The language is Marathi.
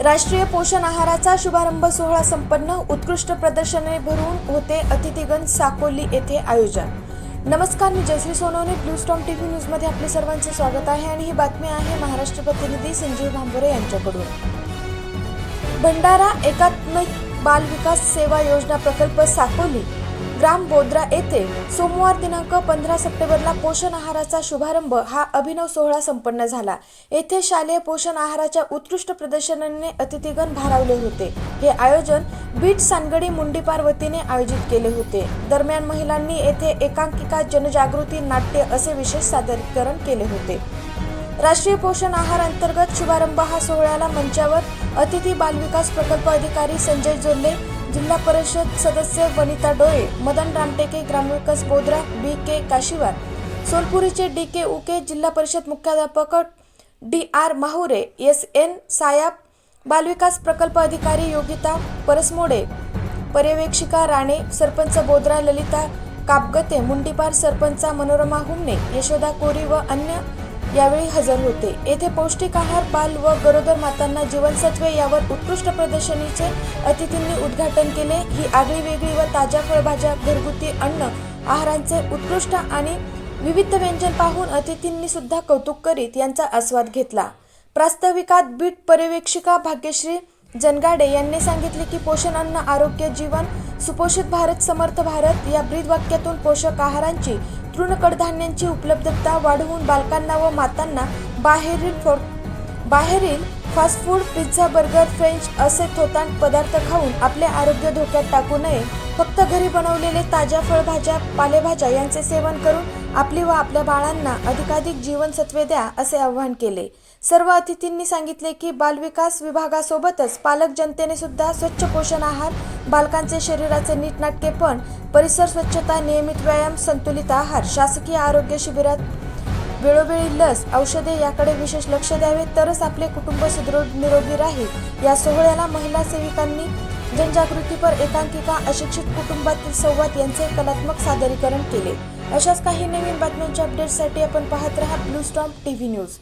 राष्ट्रीय पोषण आहाराचा शुभारंभ सोहळा संपन्न उत्कृष्ट प्रदर्शने भरून होते अतिथीगण साकोली येथे आयोजन. नमस्कार मी Jayashree Sonawane blue storm TV न्यूजमध्ये आपले सर्वांचे स्वागत आहे आणि ही बातमी आहे महाराष्ट्र प्रतिनिधी संजीव भांबोरे यांच्याकडून. भंडारा एकात्मिक बाल विकास सेवा योजना प्रकल्प साकोली ग्राम बोद्रा येथे सोमवार दिनांक पंधरा सप्टेंबरला पोषण आहाराचा शुभारंभ हा अभिनव सोहळा संपन्न झाला. येथे शालेय पोषण आहाराच्या उत्कृष्ट प्रदर्शनाने अतिथीगण भारावले होते. हे आयोजन बीट सानगडी मुंडीपार वतीने आयोजित केले होते. दरम्यान महिलांनी येथे एकांकिका जनजागृती नाट्य असे विशेष सादरीकरण केले होते. राष्ट्रीय पोषण आहार अंतर्गत शुभारंभ हा सोहळ्याला मंचावर अतिथी बालविकास प्रकल्प अधिकारी संजय जोल्ले जिल्हा परिषद सदस्य वनिता डोळे मदन रामटेके ग्रामविकास बोद्रा बी के काशीवार. सोलपुरीचे डी के उके जिल्हा परिषद मुख्याध्यापक D R Mahure S N सायाब बालविकास प्रकल्प अधिकारी योगिता परसमोडे पर्यवेक्षिका राणे सरपंच बोद्रा ललिता कापगते मुंडीपार सरपंचा मनोरमा हुमणे यशोदा कोरी व अन्य यावेळी हजर होते. येथे पौष्टिक आहार बाल व गरोदर मातांना जीवनसत्वे यावर उत्कृष्ट प्रदर्शनीचे अतिथींनी उद्घाटन केले. ही आगळी वेगळी व ताज्या फळभाज्या घरगुती अन्न आहारांचे उत्कृष्ट आणि विविध व्यंजन पाहून अतिथींनी सुद्धा कौतुक करीत यांचा आस्वाद घेतला. प्रास्ताविकात बीट पर्यवेक्षिका भाग्यश्री जनगाडे यांनी सांगितले की पोषण अन्न आरोग्य जीवन सुपोषित भारत समर्थ भारत या ब्रीद वाक्यातून पोषक आहारांची तृणकडधान्यांची उपलब्धता वाढवून बालकांना व मातांना बाहेरील फो बाहेरील fast food pizza burger french असे थोतांड पदार्थ खाऊन आपले आरोग्य धोक्यात टाकू नये. फक्त घरी बनवलेले ताज्या फळभाज्या पालेभाज्या यांचे सेवन करून आपली व आपल्या बाळांना अधिकाधिक जीवनसत्वे द्या असे आवाहन केले. सर्व अतिथींनी सांगितले की बालविकास विभागासोबतच पालक जनतेने सुद्धा स्वच्छ पोषण आहार बालकांचे शरीराचे नीटनाटकेपण परिसर स्वच्छता नियमित व्यायाम संतुलित आहार शासकीय आरोग्य शिबिरात वेळोवेळी लस औषधे याकडे विशेष लक्ष द्यावे तरच आपले कुटुंब सुदृढ निरोगी राहील. या सोहळ्याला महिला सेविकांनी जनजागृतीपर एकांकिका अशिक्षित कुटुंबातील संवाद यांचे कलात्मक सादरीकरण केले. अशाच काही नवीन बातम्यांच्या अपडेटसाठी आपण पाहत रहा ब्लू स्टॉम टीव्ही न्यूज